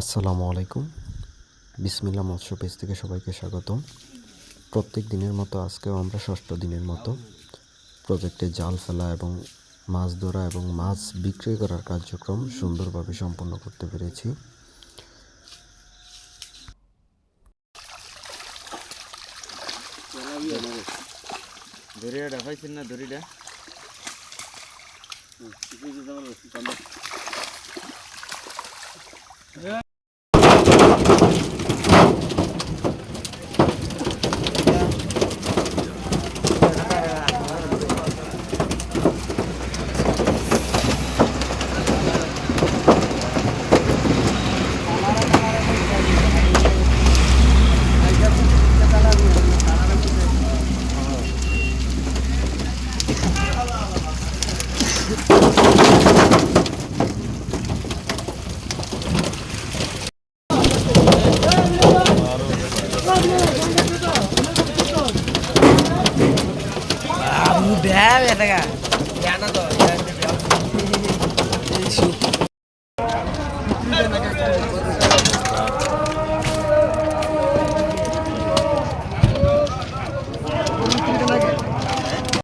আসসালামু আলাইকুম। বিসমিল্লা মৎস্য পেজ থেকে সবাইকে স্বাগতম। প্রত্যেক দিনের মতো আজকেও আমরা ষষ্ঠ দিনের মতো প্রজেক্টে জাল ফেলা এবং মাছ ধরা এবং মাছ বিক্রি করার কার্যক্রম সুন্দরভাবে সম্পন্ন করতে পেরেছি। দড়িটা না দড়িটা Udah ya, tega. Ya, tuh.